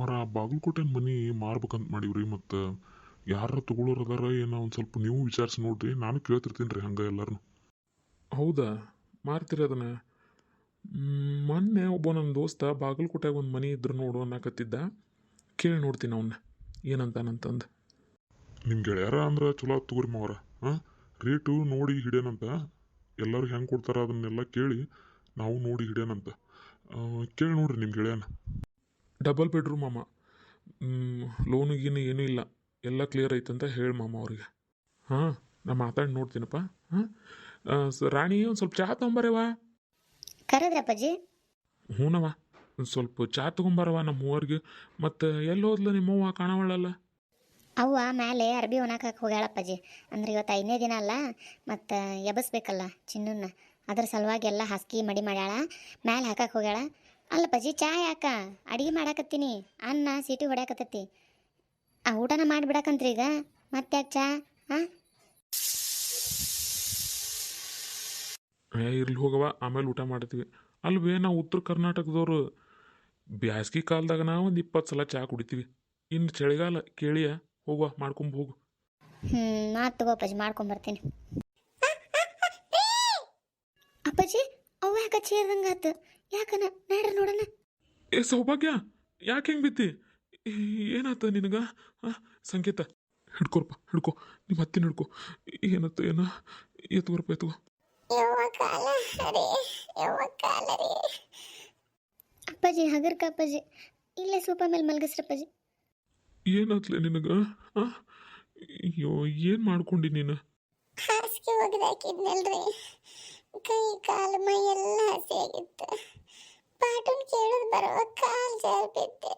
ಅವರ ಬಾಗಲಕೋಟೆ ಮನಿ ಮಾರ್ಬೇಕಂತ ಮಾಡೀವ್ರಿ ಮತ್ತು ಯಾರ ತಗೊಳ್ಳೋರು ಅದಾರ ಏನೋ ಒಂದು ಸ್ವಲ್ಪ ನೀವು ವಿಚಾರಿಸಿ ನೋಡ್ರಿ ನಾನು ಕೇಳ್ತಿರ್ತೀನಿ ರೀ ಹಂಗೆ ಎಲ್ಲರೂ ಹೌದಾ? ಮಾರ್ತೀರಿ ಅದನ್ನ. ಮೊನ್ನೆ ಒಬ್ಬ ನನ್ನ ದೋಸ್ತ ಬಾಗಲಕೋಟೆಗೆ ಒಂದು ಮನೆ ಇದ್ರು ನೋಡು ಅನ್ನಕತ್ತಿದ್ದ. ಕೇಳಿ ನೋಡ್ತೀನಿ ಅವನ್ನ ಏನಂತಾನಂತಂದು ನಿಮ್ಮ ಗೆಳೆಯರ ಅಂದ್ರೆ ಚಲೋ ತಗೋರಿ ಮಾವರ ಹಾಂ? ರೇಟು ನೋಡಿ ಹಿಡಿಯೋನಂತ ಎಲ್ಲರೂ ಹೆಂಗೆ ಕೊಡ್ತಾರ ಅದನ್ನೆಲ್ಲ ಕೇಳಿ ನಾವು ನೋಡಿ ಹಿಡಿಯೋನಂತ. ಕೇಳಿ ನೋಡ್ರಿ ನಿಮ್ಮ ಗೆಳೆಯನ. ಡಬಲ್ ಬೆಡ್ರೂಮ್ ಅಮ್ಮ ಲೋನು ಗೀನು ಏನೂ ಇಲ್ಲ. ಎಲ್ಲ ಕ್ಲಿಯರ್ ಐತಂತ ಹೇಳಿ ಮಾಮ ಅವ್ರಿಗೆ. ಹಾಂ ನಾ ಮಾತಾಡಿ ನೋಡ್ತೀನಪ್ಪ. ಹಾಂ ರಾಣಿ ಒಂದು ಸ್ವಲ್ಪ ಚಹಾ ತೊಗೊಂಬರವ ಕರೆದ್ರಪ್ಪಾಜಿ? ಹ್ಞೂನವ ಒಂದು ಸ್ವಲ್ಪ ಚಹಾ ತೊಗೊಂಬರವ ನಮ್ಮ ಮೂವರಿಗೆ ಮತ್ತು ಎಲ್ಲಿ ಹೋದ್ಲ ನಿಮ್ಮವ್ವ ಕಾಣವಳಲ್ಲ? ಅವ್ವ ಮೇಲೆ ಅರ್ಬಿ ಒಣಗಾಕಕ್ಕೆ ಹೋಗ್ಯಾಳಪ್ಪಾಜಿ. ಅಂದ್ರೆ ಇವತ್ತು ಐದನೇ ದಿನ ಅಲ್ಲ ಮತ್ತು ಎಬಸ್ಬೇಕಲ್ಲ ಚಿನ್ನನ್ನ. ಅದ್ರ ಸಲುವಾಗಿ ಎಲ್ಲ ಹಾಸಿಗೆ ಮಡಿ ಮಾಡ್ಯಾಳ. ಮ್ಯಾಲೆ ಹಾಕಕ್ಕೆ ಹೋಗ್ಯಾಳ. ಅಲ್ಲಪ್ಪಾಜಿ ಚಾ ಯಾಕ? ಅಡಿಗೆ ಮಾಡಾಕತ್ತೀನಿ. ಅನ್ನ ಸೀಟಿ ಹೊಡ್ಯಾಕತ್ತೈತಿ. ಆ ಊಟನ ಮಾಡಿಬಿಡಕಂತ್ರಿ ಈಗ. ಮತ್ತೆ ಯಾಕೆ ಚಾ? ಹಾಂ ಏ ಇರ್ಲಿ ಹೋಗವ ಆಮೇಲೆ ಊಟ ಮಾಡ್ತೀವಿ. ಅಲ್ವೇ ನಾವು ಉತ್ತರ ಕರ್ನಾಟಕದವರು ಬ್ಯಾಸ್ಗಿ ಕಾಲದಾಗ ನಾವು ಒಂದು ಇಪ್ಪತ್ತು ಸಲ ಚಹಾ ಕುಡಿತೀವಿ. ಇನ್ನು ಚಳಿಗಾಲ ಕೇಳಿಯ? ಹೋಗುವ ಮಾಡ್ಕೊಂಬ ಹೋಗು. ಹ್ಞೂ ಮಾತು ತಗೋ ಅಪ್ಪಾಜಿ ಮಾಡ್ಕೊಂಬರ್ತೀನಿ ಅಪ್ಪಾಜಿ ಅವ ಯಾಕೆ ಚೇರ್ದಂಗೆ ಆತು ಯಾಕನ ನಡ್ರಿ ನೋಡನ ಏ ಸೌಭಾಗ್ಯ ಯಾಕೆ ಹೆಂಗ್ ಬಿತ್ತಿ ಏನಾತ ನಿನಗ? ಆ, ಸಂಕೇತ. ಹಿಡ್ಕೊರಪ್ಪ ಹಿಡ್ಕೊ. ನಿಮ್ಮ ಹತ್ತಿನ ಹಿಡ್ಕೋ. ಏನತ್ತ ಏನ? ಎತ್ಕೋರ್ಪ ಎತ್ಕೋ ಅಪ್ಪಾಜಿ ಹಗರ್ಕ ಅಪ್ಪಾಜಿ. ಇಲ್ಲೇ ಸೂಪ ಮೇಲೆ ಮಲಗಿಸ್ರಪ್ಪಾಜಿ ಏನಾತ್ಲೆ ನಿನಗ? ಆ? ಅಯ್ಯೋ ಏನು ಮಾಡ್ಕೊಂಡಿ ನೀನು? ಹಾಸಿಗೆ ಒಗೆದಾಕಿದ್ನಲ್ರಿ ಕೈ ಕಾಲು ಮೈ ಎಲ್ಲ ಹಸಿಯಾಗಿತ್ತು ಪಾಟನ್ ಕೇಳೋದು ಬರುವ ಕಾಲು ಜಾರ್ ಬಿದ್ದೆ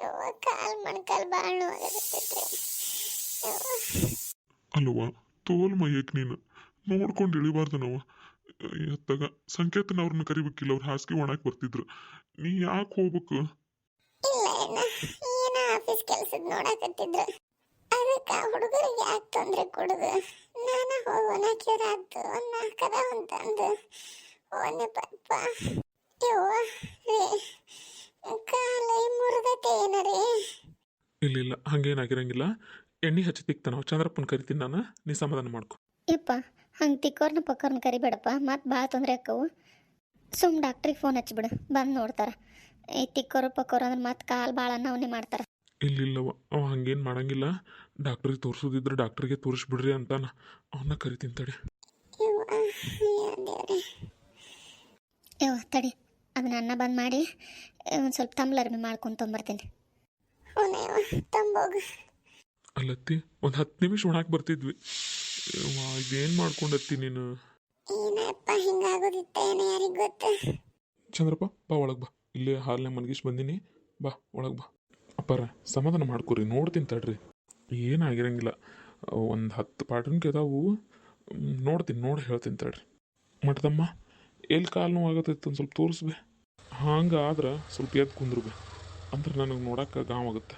ಯವ್ವ ಕಾಲ್ ಮೊಣಕಾಲ್ ಭಾಳ ನೋವಾಗತ್ತೈತ್ರಿ ಅಲ್ವಾ ತೋಲ್ ಮೈಯಕ್ ನೀನು. ನೋಡ್ಕೊಂಡು ನಾವು. ಎತ್ತಾಗ ಸಂಕೇತನ ಅವ್ರನ್ನ ಕರಿಬೇಕಿಲ್ಲ. ಅವ್ರು ಹಾಸಿಗೆ ಒಣಕ್ ಬರ್ತಿದ್ರು. ನೀ ಯಾಕೆ ಹೋಗ್ಬೇಕು? ಇಲ್ಲ ಅಣ್ಣ ಏನ ಆಫೀಸ್ ಕೆಲಸದ ನೋಡಕತ್ತಿದ್ರು. ಅದಕ್ಕೆ ಹುಡುಗರಿಗೆ ಯಾಕೆ ತೊಂದರೆ ಕೊಡುದು? ನಾನು ಹೋಗೋಣ ಕಿರಾತು ಒಂದು ನಾಲ್ಕದ ಅಂತಂದು. ಓನೆ ಪಪ್ಪ ಇವ ರೀ ಕಾಲ ಮುರಿದತೆ ಏನರಿ ಇಲ್ಲ ಇಲ್ಲ ಹಂಗೇನಾಗಿರಂಗಿಲ್ಲ ಎಣ್ಣೆ ಹಚ್ಚಿ ತಿಕ್ತಾನ? ಚಂದ್ರಪ್ಪನ ಕರಿತೀನಿ ನಾನು. ನೀ ಸಮಾಧಾನ ಮಾಡ್ಕೊ. ಯಪ್ಪ ಹಂಗೆ ತಿಕ್ಕೋರ್ನ ಪಕ್ಕೋರ್ನ ಕರಿಬೇಡಪ್ಪ. ಮತ್ತೆ ಭಾಳ ತೊಂದರೆ ಆಕ್ಕವು. ಸುಮ್ ಡಾಕ್ಟ್ರಿಗೆ ಫೋನ್ ಹಚ್ಬಿಡು. ಬಂದು ನೋಡ್ತಾರ. ಈ ತಿಕ್ಕೋರು ಪಕ್ಕೋರು ಅಂದ್ರೆ ಮತ್ತೆ ಕಾಲು ಭಾಳ ಅವನೆ ಮಾಡ್ತಾರೆ. ಇಲ್ಲ ಇಲ್ಲವ ಅವ ಹಂಗೇನು ಮಾಡಂಗಿಲ್ಲ. ಡಾಕ್ಟ್ರಿಗೆ ತೋರಿಸೋದಿದ್ರೆ ಡಾಕ್ಟ್ರಿಗೆ ತೋರಿಸ್ಬಿಡ್ರಿ ಅಂತಾನ. ಅವನ್ನ ಕರಿತೀನಿ ತಡಿ. ಯವ್ವ ತಡಿ. ಅದನ್ನ ಅನ್ನ ಬಂದ್ ಮಾಡಿ ಒಂದು ಸ್ವಲ್ಪ ತಂಬ್ಲರ್ಮಿ ಮಾಡ್ಕೊಂಡು ತೊಂಬರ್ತೀನಿ. ಅಲ್ಲತ್ತಿ ಒಂದು ಹತ್ತು ನಿಮಿಷ ಒಣಾಕ್ ಬರ್ತಿದ್ವಿ. ಯವ್ವ, ಇದೇನ್ ಮಾಡ್ಕೊಂಡತ್ತಿ ನೀನು? ಏನಪ್ಪ ಹಿಂಗಾಗೋದಿತ್ತ ಏನೋ ಯಾರಿಗ್ ಗೊತ್ತ? ಚಂದ್ರಪ್ಪ ಬಾ ಒಳಗೆ ಬಾ. ಇಲ್ಲೇ ಹಾಲ್ನೇ ಮಲಗಿಸ್ ಬಂದೀನಿ. ಬಾ ಒಳಗೆ ಬಾ. ಅಪ್ಪಾರ ಸಮಾಧಾನ ಮಾಡ್ಕೊರಿ ನೋಡ್ತೀನಿ ತಡ್ರಿ. ಏನಾಗಿರಂಗಿಲ್ಲ. ಒಂದು ಹತ್ತು ಪಾಟ್ರನ್ಗೆ ಇದಾವು ನೋಡ್ತೀನಿ ನೋಡಿ ಹೇಳ್ತೀನಿ ತಡ್ರಿ. ಮಟ್ದಮ್ಮ ಎಲ್ಲಿ ಕಾಲು ನೋವು ಆಗತ್ತೈತೆ ಒಂದು ಸ್ವಲ್ಪ ತೋರಿಸ್ಬೇ ಹಂಗೆ ಆದ್ರೆ ಸ್ವಲ್ಪ ಎದ್ದು ಕುಂದ್ರು ಅಂದ್ರೆ ನನಗೆ ನೋಡೋಕೆ ಗಾವ್ ಆಗುತ್ತೆ.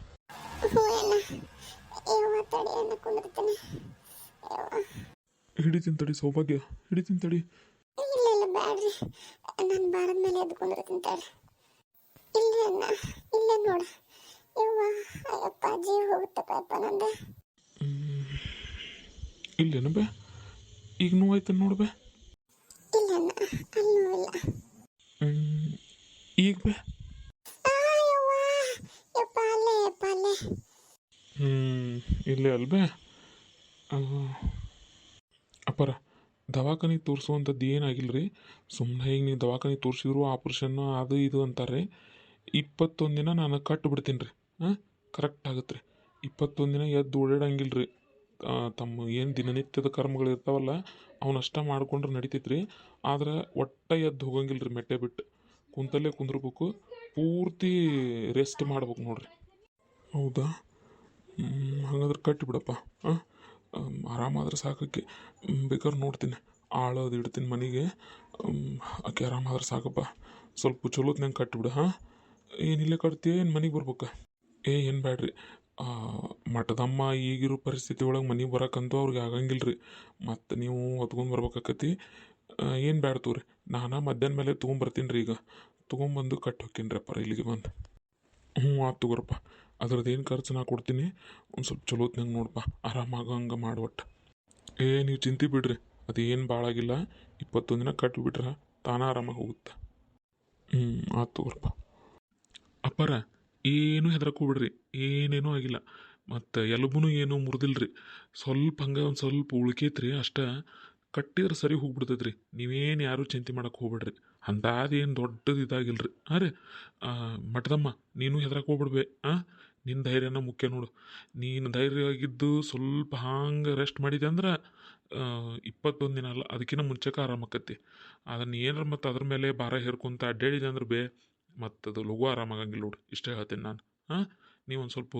ಹಿಡಿತೀನಿ ತಡಿ ಸೌಭಾಗ್ಯ. ಹಿಡಿತೀನಿ ತಡಿ. ಇಲ್ಲ ಇಲ್ಲ ಬ್ಯಾಡ್ರಿ. ನಾನು ಬಾರದ ಮೇಲೆ ಎದ್ದು ಕುಂದಿರ್ತೀನಿ ತಡಿ ಇಲ್ಲ ಇಲ್ಲ ನೋಡ. ಯವ್ವ ಅಯ್ಯಪ್ಪ ಜೀವ ಹೋಗುತ್ತಪ್ಪ ನಂದು. ಹ್ಮ್. ಇಲ್ಲೇನು ಬೇ? ಈಗ ನೋವಾಯ್ತು ನೋಡ್ಬೆ ಇಲ್ಲ ಅಣ್ಣ ಅಲ್ಲಿ ನೋವಿಲ್ಲ. ಈಗ ಬೇ. ಯಪ್ಪ ಅಲ್ಲೇ ಯಪ್ಪ ಅಲ್ಲೇ. ಹ್ಞೂ ಇಲ್ಲೇ ಅಲ್ಬೇ ಅಪ್ಪರ ದವಾಖಾನೆ ತೋರಿಸುವಂಥದ್ದು ಏನಾಗಿಲ್ಲ ರೀ ಸುಮ್ಮನೆ ಈಗ ನೀವು ದವಾಖಾನೆ ತೋರಿಸಿದ್ರು ಆಪ್ರೇಷನ್ನು ಅದು ಇದು ಅಂತಾರೆ. ಇಪ್ಪತ್ತೊಂದು ದಿನ ನಾನು ಕಟ್ಟು ಬಿಡ್ತೀನಿ ರೀ ಕರೆಕ್ಟ್ ಆಗುತ್ತೆ ರೀ ಇಪ್ಪತ್ತೊಂದು ದಿನ ಎದ್ದು ಓಡಾಡಂಗಿಲ್ಲ ರೀ ತಮ್ಮ ಏನು ದಿನನಿತ್ಯದ ಕರ್ಮಗಳು ಇರ್ತಾವಲ್ಲ ಅವನಷ್ಟ ಮಾಡ್ಕೊಂಡ್ರೆ ನಡಿತೈತೆ ರೀ ಆದ್ರೆ ಒಟ್ಟ ಎದ್ದು ಹೋಗಂಗಿಲ್ಲ ರೀ ಮೆಟ್ಟೆ ಬಿಟ್ಟು. ಕುಂತಲ್ಲೇ ಕುಂದ್ರಬೇಕು. ಪೂರ್ತಿ ರೆಸ್ಟ್ ಮಾಡ್ಬೇಕು ನೋಡ್ರಿ. ಹೌದಾ? ಹಾಗಾದ್ರೆ ಕಟ್ಟಿಬಿಡಪ್ಪ ಹಾಂ ಆರಾಮಾದ್ರೆ ಸಾಕಕ್ಕೆ ಬೇಕಾದ್ರೆ ನೋಡ್ತೀನಿ. ಆಳೋದು ಇಡ್ತೀನಿ ಮನೆಗೆ. ಆಕೆ ಆರಾಮಾದ್ರೆ ಸಾಕಪ್ಪ. ಸ್ವಲ್ಪ ಚಲೋತ್ನಂಗೆ ಕಟ್ಟಿಬಿಡು ಹಾಂ? ಏನಿಲ್ಲೇ ಕಟ್ತೀಯ, ಏನು ಮನೆಗೆ ಬರ್ಬೇಕಾ? ಏ, ಏನು ಬ್ಯಾಡ್ರಿ. ಮಠದಮ್ಮ ಈಗಿರೋ ಪರಿಸ್ಥಿತಿ ಒಳಗೆ ಮನೆಗೆ ಬರೋಕ್ಕಂತೂ ಅವ್ರಿಗೆ ಆಗಂಗಿಲ್ಲ ರೀ ಮತ್ತು ನೀವು ಹೊತ್ಕೊಂಡು ಬರ್ಬೇಕಾಕತಿ ಏನು ಬ್ಯಾಡ ತಗೋರಿ ನಾನು ಮಧ್ಯಾಹ್ನ ಮೇಲೆ ತೊಗೊಂಬರ್ತೀನಿ ರೀ ಈಗ. ತೊಗೊಂಬಂದು ಕಟ್ಟಿ ಹೋಕ್ಕೀನಿ ರೀ ಅಪ್ಪ ಇಲ್ಲಿಗೆ ಬಂದು. ಹ್ಞೂ, ಆತು ತಗೋರಪ್ಪ. ಅದ್ರದ್ದು ಏನು ಖರ್ಚು ನಾ ಕೊಡ್ತೀನಿ. ಒಂದು ಸ್ವಲ್ಪ ಚಲೋ ಹೊತ್ನಾಗ ನೋಡಪ್ಪ ಆರಾಮಾಗಂಗೆ ಮಾಡ್ವಟ್ಟು ಏ, ನೀವು ಚಿಂತೆ ಬಿಡ್ರಿ. ಅದೇನು ಭಾಳ ಆಗಿಲ್ಲ ಇಪ್ಪತ್ತೊಂದು ದಿನ ಕಟ್ಟಿಬಿಟ್ರೆ ತಾನ ಆರಾಮಾಗಿ ಹೋಗುತ್ತೆ. ಹ್ಞೂ ಆತು ತಗೋರಪ್ಪ. ಅಪ್ಪಾರ ಏನೂ ಹೆದರಕ್ಕೆ ಹೋಗ್ಬಿಡ್ರಿ, ಏನೇನೂ ಆಗಿಲ್ಲ. ಮತ್ತು ಎಲುಬೂ ಏನೂ ಮುರಿದಿಲ್ರಿ. ಸ್ವಲ್ಪ ಹಂಗೆ ಒಂದು ಸ್ವಲ್ಪ ಉಳ್ಕೈತ್ರಿ ಅಷ್ಟೇ ಕಟ್ಟಿದ್ರೆ ಸರಿ ಹೋಗ್ಬಿಡ್ತೈತ್ರಿ. ನೀವೇನು ಯಾರೂ ಚಿಂತೆ ಮಾಡಕ್ಕೆ ಹೋಗ್ಬೇಡ್ರಿ. ಅಂಥದ್ದೇನು ದೊಡ್ಡದು ಇದಾಗಿಲ್ರಿ. ಹಾಂ ರೀ. ಮಠದಮ್ಮ, ನೀನು ಹೆದರಕ್ಕೆ ಹೋಗ್ಬಿಡ್ಬೇ. ಹಾಂ ನಿನ್ನ ಧೈರ್ಯನ ಮುಖ್ಯ ನೋಡು. ನೀನು ಧೈರ್ಯವಾಗಿದ್ದು ಸ್ವಲ್ಪ ಹಾಂಗೆ ರೆಸ್ಟ್ ಮಾಡಿದೆ ಅಂದ್ರೆ ಇಪ್ಪತ್ತೊಂದು ದಿನ ಅಲ್ಲ ಅದಕ್ಕಿಂತ ಮುಂಚೆಕ ಆರಾಮಾಕತಿ ಅದನ್ನು ಏನಾರ ಮತ್ತು ಅದ್ರ ಮೇಲೆ ಭಾರ ಹೇರ್ಕೊಂತ ಅಡ್ಡಾಡಿದೆ ಅಂದ್ರೆ ಬೇ ಮತ್ತು ಅದು ಲಘು ಆರಾಮಾಗಂಗಿಲ್ಲ ನೋಡು ಇಷ್ಟೇ ಹೇಳ್ತೀನಿ ನಾನು. ಹಾಂ? ನೀವು ಒಂದು ಸ್ವಲ್ಪ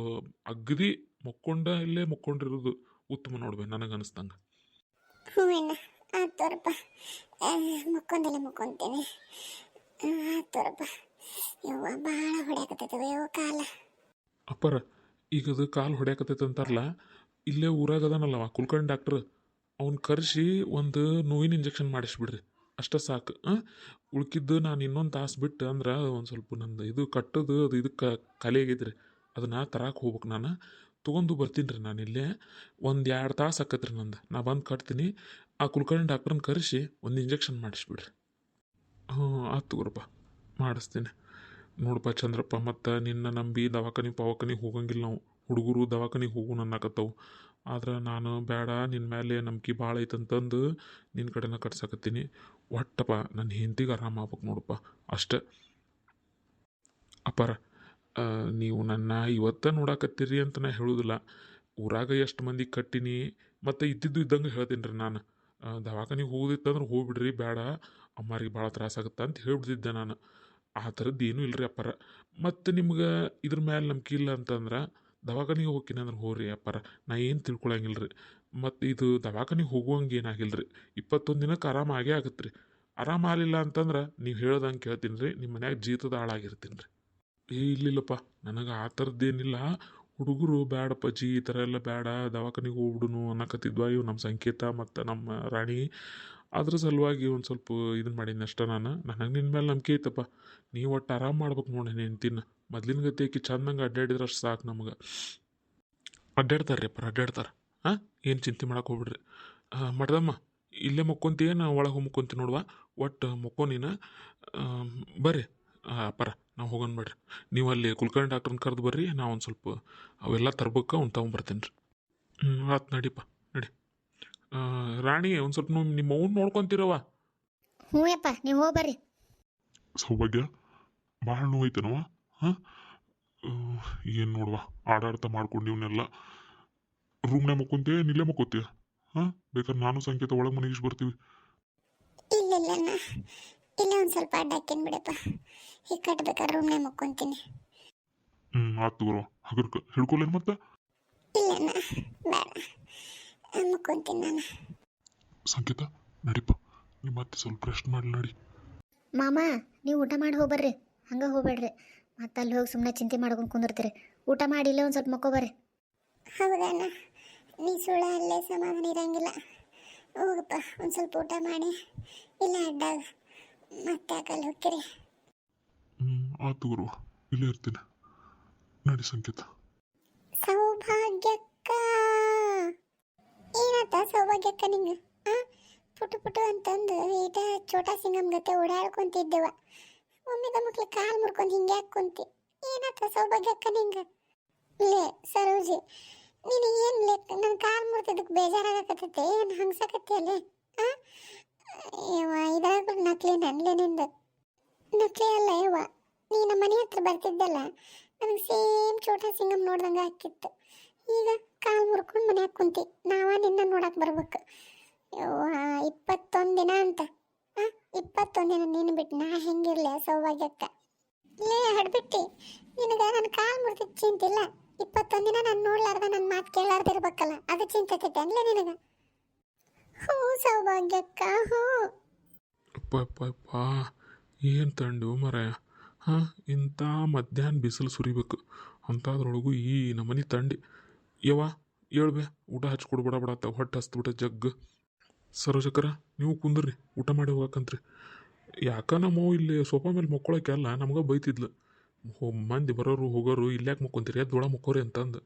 ಅಗದಿ ಮುಕ್ಕೊಂಡ ಇಲ್ಲೇ ಮುಕ್ಕೊಂಡಿರೋದು ಉತ್ತಮ ನೋಡ್ಬೇಕು ನನಗೆ ಅನಿಸ್ದಂಗೆ. ಹ್ಞೂ ಅಣ್ಣ ಆತು ತೋರಪ್ಪ ಮುಕ್ಕೊಂದಲ್ಲ ಮುಕ್ಕೊಂತೀನಿ. ಆತು ತೋರಪ್ಪ. ಯವ್ವ ಭಾಳ ಹೊಡ್ಯಾಕತ್ತೈತವ ಯವ್ವ ಕಾಲ. ಅಪ್ಪರ ಈಗ ಅದು ಕಾಲು ಹೊಡ್ಯಾಕತ್ತೈತೆ ಅಂತಾರಲ್ಲ ಇಲ್ಲೇ ಊರಾಗ ಅದಾನಲ್ಲವ ಕುಲ್ಕರ್ಣಿ ಡಾಕ್ಟ್ರ್ ಅವ್ನ ಕರೆಸಿ ಒಂದು ನೋವಿನ ಇಂಜೆಕ್ಷನ್ ಮಾಡಿಸ್ಬಿಡ್ರಿ. ಅಷ್ಟೇ ಸಾಕು. ಉಳ್ಕಿದ್ದು ನಾನು ಇನ್ನೊಂದು ತಾಸು ಬಿಟ್ಟು ಅಂದ್ರೆ ಒಂದು ಸ್ವಲ್ಪ ನಂದು ಇದು ಕಟ್ಟೋದು, ಅದು ಇದಕ್ಕೆ ಖಾಲಿ ರೀ ಅದನ್ನು ತರಕ್ಕೆ ಹೋಗ್ಬೇಕು ನಾನು. ತೊಗೊಂಡು ಬರ್ತೀನಿ ರೀ ನಾನು ಇಲ್ಲೇ. ಒಂದು ಎರಡು ತಾಸು ಆಕತ್ರಿ ನಂದು. ನಾ ಬಂದು ಕಟ್ತೀನಿ. ಆ ಕುಲ್ಕರ್ಣಿ ಡಾಕ್ಟ್ರನ್ನ ಕರೆಸಿ ಒಂದು ಇಂಜೆಕ್ಷನ್ ಮಾಡಿಸ್ಬಿಡ್ರಿ. ಹ್ಞೂ ಆತು ತಗೋರಪ್ಪ. ಮಾಡಿಸ್ತೀನಿ. ನೋಡಪ್ಪ ಚಂದ್ರಪ್ಪ, ಮತ್ತು ನಿನ್ನ ನಂಬಿ ದವಾಖಾನೆ ಪವಾಖಾನೆ ಹೋಗಂಗಿಲ್ಲ ನಾವು. ಹುಡುಗರು ದವಾಖಾನಿಗೆ ಹೋಗು ಅನ್ನಕತ್ತವು. ಆದ್ರೆ ನಾನು ಬೇಡ ನಿನ್ನ ಮೇಲೆ ನಂಬಿಕೆ ಭಾಳ ಐತಂತಂದು ನಿನ್ನ ಕಡೆನ ಕಟ್ಸಕತ್ತೀನಿ. ಒಟ್ಟಪ್ಪ ನನ್ನ ಹೆಂಡತಿಗೆ ಆರಾಮ ಆಗ್ಬೇಕು ನೋಡಪ್ಪ, ಅಷ್ಟೆ. ಅಪ್ಪಾರ ನೀವು ನನ್ನ ಇವತ್ತ ನೋಡಾಕತ್ತೀರಿ ಅಂತ ನಾ ಹೇಳೋದಿಲ್ಲ. ಊರಾಗ ಎಷ್ಟು ಮಂದಿ ಕಟ್ಟಿನಿ, ಮತ್ತು ಇದ್ದಿದ್ದು ಇದ್ದಂಗೆ ಹೇಳ್ತೀನಿ ರೀ ನಾನು ದವಾಖಾನಿಗೆ ಹೋಗೋದಿತ್ತಂದ್ರೆ ಹೋಗ್ಬಿಡ್ರಿ, ಬೇಡ. ಅಮ್ಮಾರಿಗೆ ಭಾಳ ತ್ರಾಸಾಗುತ್ತೆ ಅಂತ ಹೇಳ್ಬಿಡ್ತಿದ್ದೆ ನಾನು. ಆ ಥರದ್ದು ಏನೂ ಇಲ್ಲ ರೀ ಅಪ್ಪಾರ ಮತ್ತು ನಿಮ್ಗೆ ಇದ್ರ ಮೇಲೆ ನಂಬಿಕೆ ಇಲ್ಲ ಅಂತಂದ್ರೆ? ದವಾಖಾನಿಗೆ ಹೋಗ್ತೀನಿ ಅಂದ್ರೆ ಹೋಗ್ರಿ ಅಪ್ಪಾರ, ನಾ ಏನು ತಿಳ್ಕೊಳಂಗಿಲ್ಲ ರೀ ಮತ್ತು ಇದು ದವಾಖಾನಿಗೆ ಹೋಗುವಂಗೆ ಏನಾಗಿಲ್ಲ ರೀ ಇಪ್ಪತ್ತೊಂದು ದಿನಕ್ಕೆ ಆರಾಮ ಆಗೇ ಆಗತ್ತೆ ರೀ ಆರಾಮ ಆಗಲಿಲ್ಲ ಅಂತಂದ್ರೆ ನೀವು ಹೇಳ್ದಂಗೆ ಕೇಳ್ತೀನಿ ರೀ ನಿಮ್ಮ ಮನ್ಯಾಗ ಜೀತದ ಹಾಳಾಗಿರ್ತೀನಿ ರೀ ಏ, ಇಲ್ಲಿಲ್ಲಪ್ಪ, ನನಗೆ ಆ ಥರದ್ದೇನಿಲ್ಲ. ಹುಡುಗರು ಬ್ಯಾಡಪ್ಪಾಜಿ ಈ ಥರ ಎಲ್ಲ ಬೇಡ ದವಾಖಾನಿಗೆ ಹೋಗ್ಬಿಡುನು ಅನ್ನಕತ್ತಿದ್ವ ಇವು ನಮ್ಮ ಸಂಕೇತ ಮತ್ತು ನಮ್ಮ ರಾಣಿ. ಅದ್ರ ಸಲುವಾಗಿ ಒಂದು ಸ್ವಲ್ಪ ಇದನ್ನ ಮಾಡೀನಿ ಅಷ್ಟೇ ನಾನು. ನನಗೆ ನಿನ್ನ ಮೇಲೆ ನಂಬಿಕೆ ಇತ್ತಪ್ಪ ನೀವು ಒಟ್ಟು ಆರಾಮ್ ಮಾಡ್ಬೇಕು ನೋಡಿ ನೆನ್ತಿನ ಮೊದ್ಲಿನ ಗತಿ ಆಕಿ ಚಂದಂಗೆ ಅಡ್ಡಾಡಿದ್ರೆ ಅಷ್ಟು ಸಾಕು ನಮ್ಗೆ. ಅಡ್ಡಾಡ್ತಾರೆ ರೀ ಅಪ್ಪ ಅಡ್ಡಾಡ್ತಾರೆ ಹಾಂ ಏನು ಚಿಂತೆ ಮಾಡಕ್ಕೆ ಹೋಗ್ಬಿಡ್ರಿ. ಮಾಡ್ದಮ್ಮ ಇಲ್ಲೇ ಮುಕ್ಕೊಂತೀಯ ನಾ ಒಳಗೆ ಹೋಗಿ ಮುಕ್ಕೊಂತೀನಿ ನೋಡುವ? ಒಟ್ಟು ಮುಕ್ಕೋ ನೀನು. ಬರ್ರಿ. ಅಪ್ಪರ, ನಾವು ಹೋಗೋಣ ಬಿಡ್ರಿ ನೀವು ಅಲ್ಲಿ ಕುಲ್ಕರ್ಣಿ ಡಾಕ್ಟ್ರನ್ನ ಕರೆದು ಬರ್ರಿ. ನಾ ಒಂದು ಸ್ವಲ್ಪ ಅವೆಲ್ಲ ತರ್ಬೇಕು, ಅವ್ನು ತೊಗೊಂಬರ್ತೀನಿ ರೀ ಹ್ಞೂ ಆತು ನಡಿಪ್ಪ ನಡಿ ಆ, ರಾಣಿ ಒಂದು ಸ್ವಲ್ಪ ನೀವು ನಿಮ್ಮ ಅವ್ನ ನೋಡ್ಕೊಂತೀರವ ಹ್ಞೂ ಯಪ್ಪ ನೀವು ಹೋಗಿ ಬರ್ರಿ. ಸೌಭಾಗ್ಯ ಭಾಳ ನೋಯ್ತೇನವ ಹಾಂ? ಏನು ನೋಡುವ ಆಡಾಡ್ತಾ ಮಾಡ್ಕೊಂಡು ಇವನ್ನೆಲ್ಲ ರೂಮ್ನೇ ಮಕ್ಕೊಂತೀಯ ನಿಲ್ಲೇ ಮಕ್ಕೊತೀಯ? ಹಾಂ? ಬೇಕಾದ್ರೆ ನಾನು ಸಂಕೇತ ಒಳಗೆ ಮನೆಗೆ ಬರ್ತೀವಿ. ಇಲ್ಲ ಇಲ್ಲ ಅಣ್ಣ ಇಲ್ಲ ಒಂದು ಸ್ವಲ್ಪ ಅಡ್ಡ ಹಾಕೇನ್ ಬಿಡಪ್ಪ. ಈಗ ಕಟ್ಬೇಕಾದ್ರೆ ರೂಮ್ನೇ ಮಕ್ಕೊಂತೀನಿ. ಹ್ಞೂ ಆತು ಬರುವ ಹಗರ್ಕ. ಹಿಡ್ಕೊಲೇನು ಮತ್ತೆ? ಇಲ್ಲ ಅಣ್ಣ ಬೇಡ. ಆ, ಮುಕ್ಕೊಂತೀನಿ ನಾನು. ಸಂಕೇತ ನಡಿಪ ನಿಮ್ಮ ಮತ್ತೆ ಸ್ವಲ್ಪ ರೆಸ್ಟ್ ಮಾಡಿ ನಡಿ. ಮಾಮ ನೀವು ಊಟ ಮಾಡಿ ಹೋಗ್ಬರ್ರಿ. ಹಂಗೆ ಹೋಗ್ಬೇಡ್ರಿ. ಮತ್ತೆ ಅಲ್ಲಿ ಹೋಗಿ ಸುಮ್ಮನೆ ಚಿಂತೆ ಮಾಡ್ಕೊಂಡು ಕುಂದಿರ್ತೀರಿ. ಊಟ ಮಾಡಿ ಇಲ್ಲೇ ಒಂದು ಸ್ವಲ್ಪ ಮಕ್ಕೋ ಬರ್ರಿ. ಹೌದಣ್ಣ ನೀ ಸುಳ್ಳ ಅಲ್ಲೇ ಸಮಾಧಾನ ಇರಂಗಿಲ್ಲ. ಹೋಗಪ್ಪ ಒಂದು ಸ್ವಲ್ಪ ಊಟ ಮಾಡಿ. ಇಲ್ಲ ಅಡ್ಡಾಗ ಮತ್ತೆ ಯಾಕಲ್ಲಿ ಹೋಗ್ತೀರಿ. ಹ್ಞೂ ಆತು ಗುರುವ ಇಲ್ಲೇ ಇರ್ತೀನಿ. ನಡಿ ಸಂಕೇತ. ಸೌಭಾಗ್ಯಕ್ಕ. ಏನಾತ ಸೌಭಾಗ್ಯಕ್ಕ ನಿಂಗೆ? ಆ ಪುಟು ಪುಟು ಅಂತಂದು ಈಟ ಚೋಟಾ ಸಿಂಗಮ್ ಗತೆ ಓಡಾಡ್ಕೊಂತಿದ್ದೆವ. ಒಮ್ಮಿದ ಮಕ್ಳು ಕಾಲು ಮುರ್ಕೊಂಡು ಹಿಂಗೆ ಕುಂತಿ ಏನಾತ ಸೌಭಾಗ್ಯಕ್ಕ ನಿಂಗೆ? ಲೇ, ಸರೋಜಿ ನೀನು ಏನು ಲೇ ನನ್ನ ಕಾಲು ಮುರ್ತಿದ್ದಕ್ಕೆ ಬೇಜಾರಾಗಕತ್ತೈತೆ. ಏನು ಹಂಗ್ಸಕತ್ತಿ ಅಲ್ಲೇ? ಆ? ಯವ್ವ, ಇದ್ರಾಗ ನಕ್ಲಿ ನನ್ಲೆ ನಿಂದ. ನಕ್ಲಿ ಅಲ್ಲ ಯವ್ವ ನೀನು ನಮ್ಮ ಮನೆ ಹತ್ರ ಬರ್ತಿದ್ದಲ್ಲ, ನನಗೆ ಸೇಮ್ ಚೋಟಾ ಸಿಂಗಮ್ ನೋಡ್ದಂಗೆ ಹಾಕಿತ್ತು. ಈಗ ಕಾಲು ಮುರ್ಕೊಂಡು ಮನ್ಯಾಗ ಕುಂತಿ. ನಾವ ನಿನ್ನ ನೋಡಕ್ಕೆ ಬರ್ಬೇಕು. ಇಪ್ಪತ್ತೊಂದು ದಿನ ಅಂತ. ಇಪ್ಪತ್ತೊಂದು ದಿನ ನೀನು ಬಿಟ್ಟು ನಾ ಹೆಂಗಿರ್ಲಿ ಸೌಭಾಗ್ಯಕ್ಕ? ಲೇ, ಹಡ್ಬಿಟ್ಟಿ, ನಿನಗೆ ನನ್ನ ಕಾಲು ಮುರಿದಿದ್ದು ಚಿಂತಿಲ್ಲ ಇಪ್ಪತ್ತೊಂದು ದಿನ ನಾನು ನೋಡ್ಲಾರ್ದ ನನ್ನ ಮಾತು ಕೇಳಾರ್ದ ಇರ್ಬೇಕಲ್ಲ, ಅದು ಚಿಂತೈತೆ ಅನ್ಲೇ ನಿನಗೆ? ಹ್ಞೂ ಸೌಭಾಗ್ಯಕ್ಕ ಹ್ಞೂ ಅಪ್ಪ ಏನು ತಂಡು ಮರ ಹಾ, ಇಂಥ ಮಧ್ಯಾಹ್ನ ಬಿಸಿಲು ಸುರಿಬೇಕು. ಅಂಥದ್ರೊಳಗೂ ಈ ನಮ್ಮನೆ ತಂಡಿ. ಯವ್ವ ಹೇಳ್ಬೆ ಊಟ ಹಚ್ಕೊಡು ಬಡ ಅಂತ ಹೊಟ್ಟೆ ಹಸ್ತ್ಬಿಟ್ಟ ಜಗ್ಗ. ಸರೋಜಕರ ನೀವು ಕುಂದ್ರಿ ಊಟ ಮಾಡಿ ಹೋಗಕ್ಕಂತ್ರಿ ಯಾಕ ನಮ್ಮವು ಇಲ್ಲಿ ಸೋಫಾ ಮೇಲೆ ಮಕ್ಕೊಳಕ್ಕೆಲ್ಲ ನಮ್ಗೆ ಬೈತಿದ್ಲು. ಹೋ ಮಂದಿ ಬರೋರು ಹೋಗೋರು ಇಲ್ಯಾಕೆ ಮುಕ್ಕೊಂತೀರಿ? ಎದ್ದೊಳ ಮುಕ್ಕೋರಿ ಅಂತಂದು.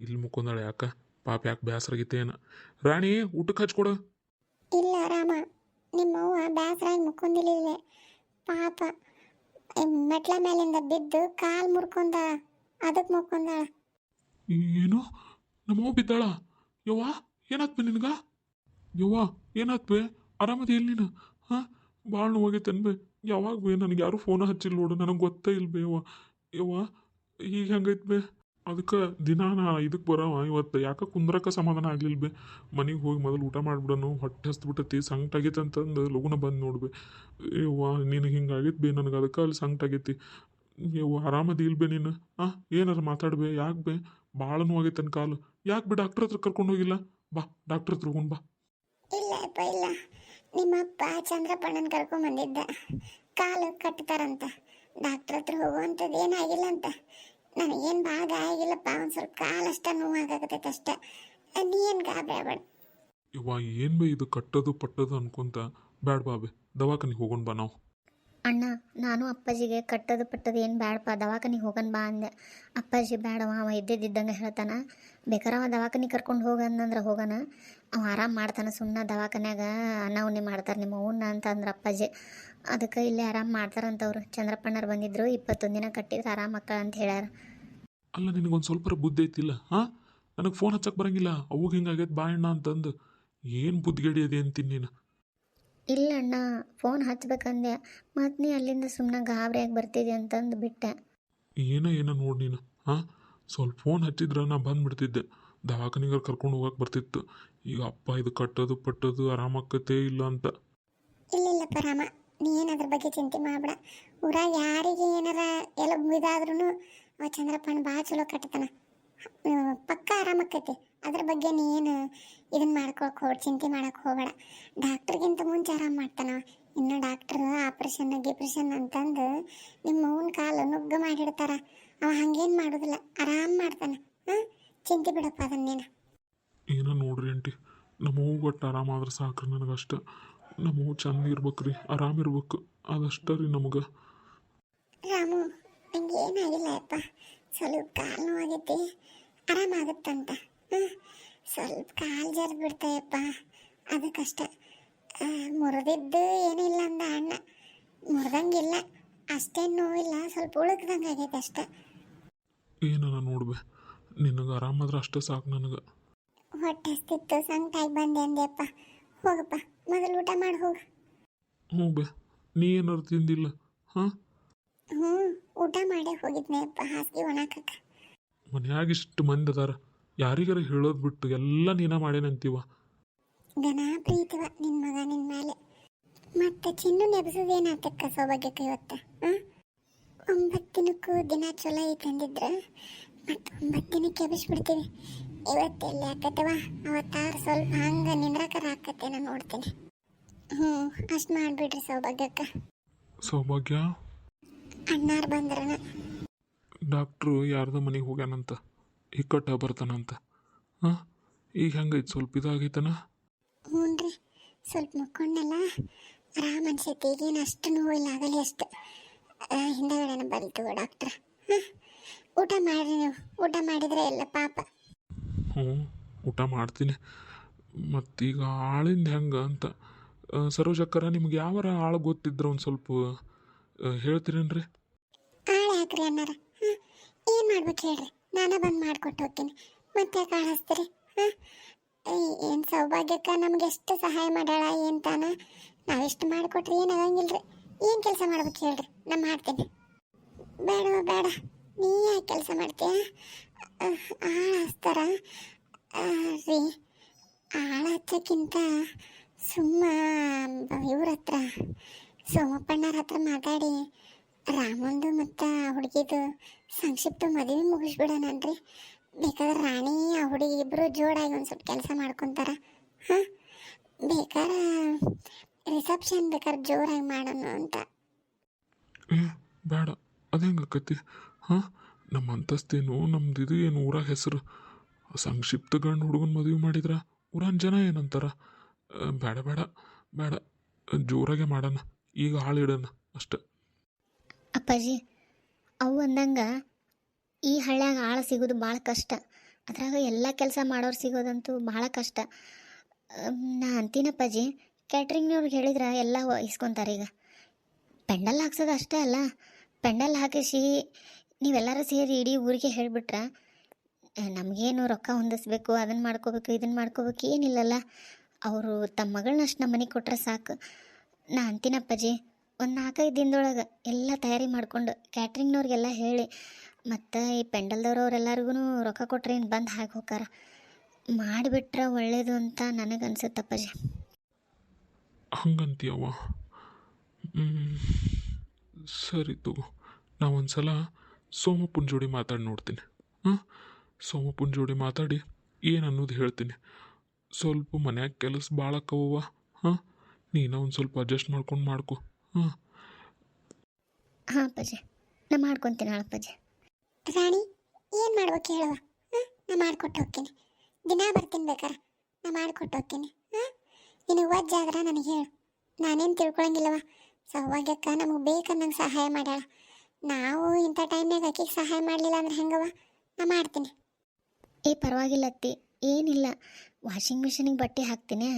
ಇಲ್ಲಿ ಮುಕ್ಕೊಂದಾಳೆ ಯಾಕ? ಪಾಪ ಯಾಕೆ ಬೇಸರಾಗಿತ್ತೇನ ರಾಣಿ ಊಟಕ್ಕೆ ಹಚ್ಕೊಡು ಇಲ್ಲ ರಾಮ ನಿಮ್ಮವ್ವ ಬೇಸರಾಗಿ ಮುಕ್ಕೊಂದಿಲ್ಲ ಪಾಪ ಮೆಟ್ಲ ಮೇಲಿಂದ ಬಿದ್ದು ಕಾಲು ಮುರ್ಕೊಂಡಾಳ ಅದಕ್ಕೆ ಮುಕ್ಕೊಂದಾಳ ಏನು? ನಮ್ಮವ್ವ ಬಿದ್ದಾಳ. ಯವ್ವ ಏನಾತ್ ನಿನ್ಗ? ಯವ್ವ ಏನಾತ್ ಆರಾಮದ ಇಲ್ಲ ನೀನು? ಹಾಂ? ಭಾಳ ನೋವಾಗೈತೇನು ಬೇ ಯಾವಾಗ ಬೇ ನನಗೆ ಯಾರು ಫೋನ್ ಹಚ್ಚಿಲ್ಲ ನೋಡು. ನನಗೆ ಗೊತ್ತೇ ಇಲ್ಲ ಬೇ ಯವ್ವ. ಯವ್ವ, ಈಗ ಹೆಂಗೈತೆ ಬೇ? ಅದಕ್ಕೆ ದಿನ ನಾ ಇದಕ್ಕೆ ಬರವ. ಇವತ್ತು ಯಾಕೆ ಕುಂದ್ರಕ ಸಮಾಧಾನ ಆಗ್ಲಿಲ್ಲ ಬೇ ಮನೆಗೆ ಹೋಗಿ ಮೊದಲು ಊಟ ಮಾಡಿಬಿಡನು. ಹೊಟ್ಟೆ ಹಸ್ತ್ಬಿಟ್ಟತಿ ಸಂಕಟ ಆಗೈತೆ ಅಂತಂದು ಲಗುನ ಬಂದು ನೋಡ್ಬೇ. ಯವ್ವ, ನಿನಗೆ ಹಿಂಗಾಗೈತೆ ಬೇ? ನನಗೆ ಅದಕ್ಕೆ ಅಲ್ಲಿ ಸಂಕಟ ಆಗೈತಿ. ಯವ್ವ, ಆರಾಮದಿ ಇಲ್ಲ ಬೇ ನೀನು? ಹಾಂ? ಏನಾರು ಮಾತಾಡ್ಬೇ? ಯಾಕೆ ಬೇ? ಭಾಳ ನೋವಾಗೈತೆ ನನ್ನ ಕಾಲು ಯಾಕೆ ಬಿ ಡಾಕ್ಟರ್ ಹತ್ರ ಕರ್ಕೊಂಡು ಹೋಗಿಲ್ಲ? ಬಾ ಡಾಕ್ಟರ್ ಹತ್ರ ಹೋಗೋಣ ಬಾ. ಇಲ್ಲ ಅಪ್ಪ ಇಲ್ಲ. ನಿಮ್ಮಪ್ಪ ಚಂದ್ರಪ್ಪಣ್ಣನ ಕರ್ಕೊಂಡು ಬಂದಿದ್ದ. ಕಾಲು ಕಟ್ತಾರಂತ. ಡಾಕ್ಟರ್ ಹತ್ರ ಹೋಗುವಂಥದ್ದು ಏನಾಗಿಲ್ಲ ಅಂತ. ನನಗೇನು ಭಾಳ ಗಾಯ ಆಗಿಲ್ಲಪ್ಪ ಒಂದು ಸ್ವಲ್ಪ ಕಾಲಷ್ಟ ನೋವಾಗತ್ತೈತೆ ಅಷ್ಟೇ. ನೀ ಏನು ಗಾಬರಿ ಯವ್ವ ಏನು ಬೇ ಇದು ಕಟ್ಟೋದು ಪಟ್ಟೋದು ಅನ್ಕೊಂತ? ಬ್ಯಾಡ ಬಾಬೆ ದವಾಖಾನಿಗೆ ಹೋಗೋಣ ಬಾ ನಾವು. ಅಣ್ಣ, ನಾನು ಅಪ್ಪಾಜಿಗೆ ಕಟ್ಟದು ಪಟ್ಟದು ಏನು ಬ್ಯಾಡಪ್ಪ, ದವಾಖಾನಿಗೆ ಹೋಗನ್ ಬಾ ಅಂದೆ. ಅಪ್ಪಾಜಿ, ಬೇಡವ, ಅವ ಇದ್ದಿದ್ದಂಗೆ ಹೇಳ್ತಾನೆ. ಬೇಕಾರವ ಅವ ದವಾಖಾನಿಗೆ ಕರ್ಕೊಂಡು ಹೋಗಂದ್ರೆ ಹೋಗೋಣ ಅವ ಆರಾಮ್ ಮಾಡ್ತಾನೆ ಸುಮ್ಮನೆ ದವಾಖಾನ್ಯಾಗ ಅನಾವಣಿ ಮಾಡ್ತಾರೆ ನಿಮ್ಮ ಅವನ್ನ ಅಂತ ಅಂದ್ರೆ ಅಪ್ಪಾಜಿ. ಅದಕ್ಕೆ ಇಲ್ಲಿ ಆರಾಮ್ ಮಾಡ್ತಾರಂತವ್ರು ಚಂದ್ರಪ್ಪಣ್ಣರು ಬಂದಿದ್ರು, ಇಪ್ಪತ್ತೊಂದು ದಿನ ಕಟ್ಟಿದ್ರೆ ಆರಾಮ್ ಮಕ್ಕಳ ಅಂತ ಹೇಳ್ಯಾರ. ಅಲ್ಲ, ನಿನಗೊಂದು ಸ್ವಲ್ಪ ಬುದ್ಧಿ ಐತಿಲ್ಲ, ಹಾಂ? ನನಗೆ ಫೋನ್ ಹಚ್ಚಕ್ಕೆ ಬರಂಗಿಲ್ಲ ಅವಾಗ ಹಿಂಗಾಗೈತೆ ಬಾ ಅಣ್ಣ ಅಂತಂದು. ಏನು ಬುದ್ಧಿಗಡಿ ಅದೇ ಅಂತೀನಿ ನೀನು? ಇಲ್ಲ ಅಣ್ಣ ಫೋನ್ ಹಚ್ಬೇಕಂದೆ. ಮತ್ತೆ ನೀ ಅಲ್ಲಿಂದ ಸುಮ್ಮನೆ ಗಾಬರಿಯಾಗಿ ಬರ್ತಿದ್ದೆ ಅಂತಂದು ಬಿಟ್ಟೆ. ಏನೋ ಏನೋ ನೋಡಿ ನೀನು ಹಾಂ? ಸ್ವಲ್ಪ ಫೋನ್ ಹಚ್ಚಿದ್ರೆ ನಾ ಬಂದ್ಬಿಡ್ತಿದ್ದೆ. ದವಾಖಾನಿಗೆ ಕರ್ಕೊಂಡು ಹೋಗಕ್ಕೆ ಬರ್ತಿತ್ತು. ಈಗ ಅಪ್ಪ ಇದು ಕಟ್ಟೋದು ಪಟ್ಟೋದು ಆರಾಮಾಗತ್ತೆ ಇಲ್ಲ ಅಂತ. ಇಲ್ಲ ಇಲ್ಲಪ್ಪ ರಾಮ ನೀ ಏನು ಅದ್ರ ಬಗ್ಗೆ ಚಿಂತೆ ಮಾಡಬೇಡ. ಊರಾಗ ಯಾರಿಗೆ ಏನಾರ ಎಲ್ಲ ಇದಾದ್ರೂ ಆ ಚಂದ್ರಪ್ಪನ ಭಾಳ ಚಲೋ ಕಟ್ತಾನ. ಪಕ್ಕ ಆಕೈತಿ ಅದ್ರ ಬಗ್ಗೆ ನೀನು ಇದನ್ನ ಮಾಡ್ಕೊಳಕ್ ಹೋಗಿ ಚಿಂತೆ ಮಾಡಕ್ ಹೋಗಬೇಡ. ಡಾಕ್ಟ್ರಿಗಿಂತ ಮುಂಚೆ ಆರಾಮ ಮಾಡ್ತಾನ. ಇನ್ನು ಡಾಕ್ಟ್ರ್ ಆಪ್ರೇಷನ್ ಗಿಪ್ರೇಷನ್ ಅಂತಂದು ನಿಮ್ಮ ಕಾಲ ಕಾಲು ನುಗ್ಗ ಮಾಡಿಡ್ತಾರ. ಅವ ಹಂಗೇನು ಮಾಡೋದಿಲ್ಲ ಆರಾಮ ಮಾಡ್ತಾನ. ಹಾಂ ಚಿಂತೆ ಬಿಡಪ್ಪ ಅದನ್ನ ನೀನು. ಏನೋ ನೋಡ್ರಿ ಅಂಟಿ ನಮ್ಮ ಒಟ್ಟು ಆರಾಮಾದ್ರೆ ಸಾಕ್ರಿ ನನಗೆ ಅಷ್ಟ ನಮ್ಮ ಚಂದ ಇರ್ಬೇಕು ರೀ ಆರಾಮಿರ್ಬೇಕು ಅದಷ್ಟ ರೀ ನಮಗೆ. ರಾಮು ನಂಗೆ ಏನಾಗಿಲ್ಲ ಅಪ್ಪ ಸ್ವಲ್ಪ ಕಾಲು ನೋವಾಗೈತಿ. ಆರಾಮಾಗುತ್ತಂತ ಹ್ಞೂ ಸ್ವಲ್ಪ ಕಾಲು ಜರ್ ಬಿಡ್ತಾಯಪ್ಪ ಅದಕ್ಕಷ್ಟ ಮುರಿದಿದ್ದು ಏನಿಲ್ಲ ಅಂದ ಅಣ್ಣ. ಮುರಿದಂಗಿಲ್ಲ. ಅಷ್ಟೇನು ನೋವಿಲ್ಲ. ಸ್ವಲ್ಪ ಉಳುಕ್ದಂಗೆ ಆಗೈತೆ ಅಷ್ಟೆ. ಏನನ ನೋಡ್ಬೆ. ನಿನಗೆ ಆರಾಮಾದ್ರೆ ಅಷ್ಟೇ ಸಾಕು ನನಗೆ. ಹೊಟ್ಟೆ ಹಸ್ತಿತ್ತು ಸಂಕಟಾಗಿ ಬಂದೆ ಅಂದೆಪ್ಪ ಹೋಗಪ್ಪ. ಮೊದಲು ಊಟ ಮಾಡಿ ಹೋಗು. ಹ್ಞೂ ಬೆ ನೀ ಏನಾರು ತಿಂದಿಲ್ಲ. ಹಾಂ? ಹ್ಞೂ ಊಟ ಮಾಡೇ ಹೋಗಿದ್ನೆ. ಅಪ್ಪ ಹಾಸಿಗೆ ಒಣಕಕ್ಕ. ಮನ್ಯಾಗ ಇಷ್ಟು ಮಂದಿ ಅದಾರ. ಯಾರಿಗಾರ ಹೇಳೋದು ಬಿಟ್ಟು ಎಲ್ಲ ನೀನ ಮಾಡೇನಂತೀವ ಗನ ಪ್ರೀತಿವ ನಿನ್ನ ಮಗ ನಿನ್ನ ಮೇಲೆ ಮತ್ತೆ ಚಿನ್ನು ನೆಬಸೋದೇನಾತಕ್ಕ ಸೌಭಾಗ್ಯಕ್ಕೆ ಇವತ್ತು ಒಂಬತ್ತು ದಿನಕ್ಕೂ ದಿನ ಚಲೋ ಐತೆ ಅಂದಿದ್ರೆ ಮತ್ತೆ ಒಂಬತ್ತು ದಿನಕ್ಕೆ ಎಬ್ಬಿಸ್ಬಿಡ್ತೀವಿ ಇವತ್ತೆಲ್ಲಿ ಆಕತ್ತವ? ಅವತ್ತಾರ ಸ್ವಲ್ಪ ಹಂಗೆ ನಿಂದ್ರಕರ ಆಕತ್ತೆ ನಾನು ನೋಡ್ತೀನಿ. ಹ್ಞೂ ಅಷ್ಟು ಮಾಡಿಬಿಡ್ರಿ ಸೌಭಾಗ್ಯಕ್ಕೆ. ಸೌಭಾಗ್ಯ? ಅಣ್ಣಾರು ಬಂದ್ರನ. ಡಾಕ್ಟ್ರು ಯಾರ್ದೋ ಮನೆಗೆ ಹೋಗ್ಯಾನಂತ. ಇಕ್ಕಟ್ಟ ಬರ್ತಾನಂತ. ಹಾಂ? ಈಗ ಹೆಂಗೈತೆ ಸ್ವಲ್ಪ ಇದಾಗೈತನ? ಹ್ಞೂ ರೀ. ಸ್ವಲ್ಪ ಮುಕ್ಕೊಂಡಲ್ಲ. ಆರಾಮ್ ಅನ್ಸೈತಿ. ಈಗೇನು ಅಷ್ಟು ಇಲ್ಲ ಆಗಲಿ ಅಷ್ಟು ಹಿಂದಗಡೆ ಬಂತು ಡಾಕ್ಟ್ರ. ಊಟ ಮಾಡ್ರಿ ನೀವು. ಊಟ ಮಾಡಿದ್ರೆ ಎಲ್ಲ ಪಾಪ. ಹ್ಞೂ ಊಟ ಮಾಡ್ತೀನಿ. ಮತ್ತೀಗ ಆಳಿಂದ ಹೆಂಗೆ ಅಂತ. ಸರೋಜಕ್ಕರ ನಿಮ್ಗೆ ಯಾವಾರ ಆಳು ಗೊತ್ತಿದ್ರೆ ಒಂದು ಸ್ವಲ್ಪ ಹೇಳ್ತೀರೇನು ಹೇಳ್ತೀರೇನ್ರಿ? ಹಾಕ್ರಿ ಅನ್ನಾರ? ಏನು ಮಾಡ್ಬೇಕು ಹೇಳ್ರಿ? ನಾನೇ ಬಂದು ಮಾಡ್ಕೊಟ್ಟು ಹೋಗ್ತೀನಿ. ಮತ್ತೆ ಕಾಣಿಸ್ತೀರಿ? ಹಾಂ? ಏನು ಸೌಭಾಗ್ಯಕ್ಕೆ ನಮ್ಗೆ ಎಷ್ಟು ಸಹಾಯ ಮಾಡ್ಯಾಳ, ಏನು ತಾನ? ನಾವೆಷ್ಟು ಮಾಡಿಕೊಟ್ರಿ ಏನು ಆಗಂಗಿಲ್ರಿ? ಏನು ಕೆಲಸ ಮಾಡ್ಬೇಕು ಹೇಳ್ರಿ? ನಾನು ಮಾಡ್ತೀನಿ. ಬೇಡ ಬೇಡ. ನೀ ಯಾಕೆ ಕೆಲಸ ಮಾಡ್ತೀಯ? ಆಳ ಹಚ್ತಾರ? ರೀ. ಆಳ ಹಚ್ಚಕ್ಕಿಂತ ಸುಮ್ಮ, ಇವ್ರ ಹತ್ರ ಸೋಮಪ್ಪಣ್ಣರ ಹತ್ರ ಮಾತಾಡಿ ರಾಮಂದು ಮತ್ತು ಹುಡುಗಿದು ಸಂಕ್ಷಿಪ್ತ ಮದುವೆ ಮುಗಿಸ್ಬಿಡೋಣನ್ರಿ ಬೇಕಾದ್ರೆ ರಾಣಿ, ಆ ಹುಡುಗಿ ಇಬ್ಬರು ಜೋಡಾಗಿ ಒಂದು ಸ್ವಲ್ಪ ಕೆಲಸ ಮಾಡ್ಕೊತಾರ. ಹಾಂ, ಬೇಕಾರ ರಿಸೆಪ್ಷನ್ ಬೇಕಾದ್ರೆ ಜೋರಾಗಿ ಮಾಡೋಣ ಅಂತ. ಏ, ಬೇಡ, ಅದು ಹೆಂಗೆ ಆಕತಿ? ಹಾಂ ನಮ್ಮ ಅಂತಸ್ತೇನು ನಮ್ದು ಇದು ಏನು, ಊರಾಗ ಹೆಸರು. ಸಂಕ್ಷಿಪ್ತ ಗಂಡು ಹುಡುಗನ ಮದುವೆ ಮಾಡಿದ್ರ ಊರನ್ ಜನ ಏನಂತಾರ? ಬೇಡ ಬೇಡ ಬೇಡ, ಜೋರಾಗೆ ಮಾಡೋಣ, ಈಗ ಹಾಳಿಡೋಣ ಅಷ್ಟೆ. ಅಪ್ಪಾಜಿ, ಅವು ಅಂದಂಗೆ ಈ ಹಳ್ಳ್ಯಾಗ ಆಳು ಸಿಗೋದು ಭಾಳ ಕಷ್ಟ. ಅದ್ರಾಗ ಎಲ್ಲ ಕೆಲಸ ಮಾಡೋರು ಸಿಗೋದಂತೂ ಭಾಳ ಕಷ್ಟ. ನಾ ಅಂತೀನಪ್ಪಾಜಿ ಕ್ಯಾಟ್ರಿಂಗ್ನವ್ರಿಗೆ ಹೇಳಿದ್ರೆ ಎಲ್ಲ ಇಸ್ಕೊತಾರೆ ಈಗ. ಪೆಂಡಲ್ ಹಾಕ್ಸೋದು ಅಷ್ಟೇ ಅಲ್ಲ, ಪೆಂಡಲ್ ಹಾಕಿಸಿ ನೀವೆಲ್ಲರೂ ಸೇರಿ ಇಡೀ ಊರಿಗೆ ಹೇಳಿಬಿಟ್ರೆ ನಮಗೇನು ರೊಕ್ಕ ಹೊಂದಿಸ್ಬೇಕು ಅದನ್ನು ಮಾಡ್ಕೋಬೇಕು ಇದನ್ನು ಮಾಡ್ಕೋಬೇಕು ಏನಿಲ್ಲಲ್ಲ, ಅವರು ತಮ್ಮ ಮಗಳನ್ನಷ್ಟು ನಮ್ಮ ಮನೆಗೆ ಕೊಟ್ಟರೆ ಸಾಕು. ನಾ ಅಂತೀನಪ್ಪಾಜಿ ಒಂದು ನಾಲ್ಕೈದು ದಿನದೊಳಗೆ ಎಲ್ಲ ತಯಾರಿ ಮಾಡ್ಕೊಂಡು ಕ್ಯಾಟ್ರಿಂಗ್ನವ್ರಿಗೆಲ್ಲ ಹೇಳಿ, ಮತ್ತು ಈ ಪೆಂಡಲ್ದವ್ರು ಅವರೆಲ್ಲರಿಗೂ ರೊಕ್ಕ ಕೊಟ್ರೆ ಏನು ಬಂದು ಹಾಕಿ ಹೋಗಾರ ಮಾಡಿಬಿಟ್ರೆ ಒಳ್ಳೇದು ಅಂತ ನನಗೆ ಜಿ ಹಂಗಂತೀಯವ್ವ. ಸರಿ ತಗೋ. ನಾವು ಒಂದು ಸಲ ಸೋಮಪ್ಪನ ಜೋಡಿ ಮಾತಾಡಿ ನೋಡ್ತೀನಿ. ಹಾಂ? ಸೋಮಪ್ಪನ ಜೋಡಿ ಮಾತಾಡಿ ಏನು ಅನ್ನೋದು ಹೇಳ್ತೀನಿ. ಸ್ವಲ್ಪ ಮನ್ಯಾಗ ಕೆಲಸ ಭಾಳ ಹಾಂ? ನೀನು ಒಂದು ಸ್ವಲ್ಪ ಅಡ್ಜಸ್ಟ್ ಮಾಡ್ಕೊಂಡು ಮಾಡ್ಕೊ. ಹಾಂ ಹಾಂ ಅಪ್ಪಾಜಿ. ನಾ ಮಾಡ್ಕೊತೀನಿ ಅಪ್ಪಾಜಿ. ರಾಣಿ ಏನು ಮಾಡ್ಬೇಕು ಹೇಳುವ ಹಾಂ ನಾ ಮಾಡ್ಕೊಟ್ಟು ಹೋಗ್ತೀನಿ. ದಿನ ಬರ್ತೀನಿ ಬೇಕಾರೆ. ನಾ ಮಾಡ್ಕೊಟ್ಟು ಹೋಗ್ತೀನಿ. ಹಾಂ ನೀನು ವಜ್ಜಾದ್ರೆ ನನಗೆ ಹೇಳು. ನಾನೇನು ತಿಳ್ಕೊಳಂಗಿಲ್ಲವ. ಸೌಭಾಗ್ಯಕ್ಕ ನಮಗೆ ಬೇಕನ್ನಂಗೆ ಸಹಾಯ ಮಾಡ್ಯಾಳ. ನಾವು ಇಂಥ ಟೈಮ್ನಾಗ ಆಕಿಗೆ ಸಹಾಯ ಮಾಡಲಿಲ್ಲ ಅಂದ್ರೆ ಹೆಂಗವ? ನಾ ಮಾಡ್ತೀನಿ. ಏ ಪರವಾಗಿಲ್ಲ ಅತ್ತಿ. ಏನಿಲ್ಲ. ವಾಷಿಂಗ್ ಮಿಷಿನಿಗೆ ಬಟ್ಟೆ ಹಾಕ್ತೀನಿ.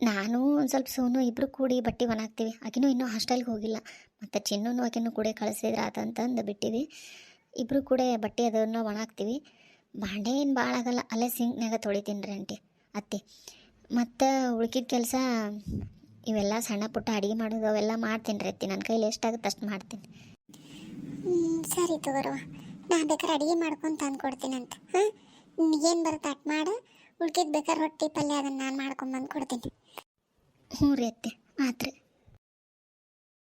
ನಾನು ಒಂದು ಸ್ವಲ್ಪ ಸೋನು ಇಬ್ಬರು ಕೂಡಿ ಬಟ್ಟೆ ಒಣಾಗ್ತೀವಿ. ಆಕಿನೂ ಇನ್ನೂ ಹಾಸ್ಟೆಲ್ಗೆ ಹೋಗಿಲ್ಲ. ಮತ್ತು ಚಿನ್ನೂ ಆಕಿನೂ ಕೂಡ ಕಳಿಸಿದ್ರೆ ಆತಂತಂದು ಬಿಟ್ಟಿವಿ. ಇಬ್ಬರು ಕೂಡ ಬಟ್ಟೆ ಅದನ್ನು ಒಣಾಗ್ತೀವಿ. ಬಾಂಡೆ ಏನು ಭಾಳ ಆಗಲ್ಲ. ಅಲ್ಲೇ ಸಿಂಕ್ನಾಗ ತೊಳಿತೀನಿ ರೀ ಅಂಟಿ ಅತ್ತೆ. ಮತ್ತು ಉಳ್ಕಿದ ಕೆಲಸ ಇವೆಲ್ಲ ಸಣ್ಣ ಪುಟ್ಟ ಅಡುಗೆ ಮಾಡೋದು ಅವೆಲ್ಲ ಮಾಡ್ತೀನಿ ರೀ ಅತ್ತಿ. ನನ್ನ ಕೈಲಿ ಎಷ್ಟಾಗುತ್ತೆ ಅಷ್ಟು ಮಾಡ್ತೀನಿ. ಸರಿ ತಗೋರವ ನಾ ಬೇಕಾದ್ರೆ ಅಡುಗೆ ಮಾಡ್ಕೊಂಡು ತಂದು ಅಂತ ಹಾಂ? ಏನು ಬರುತ್ತೆ ಅಟ್ ಮಾಡು. ಉಳ್ಕಿದ ಬೇಕಾದ್ರೆ ರೊಟ್ಟಿ ಪಲ್ಯ ಅದನ್ನು ನಾನು ಮಾಡ್ಕೊಂಡು ಬಂದು ಕೊಡ್ತೀನಿ. ಹ್ಞೂ ರೀ ಅತ್ತೆ. ಆತ್ರಿ.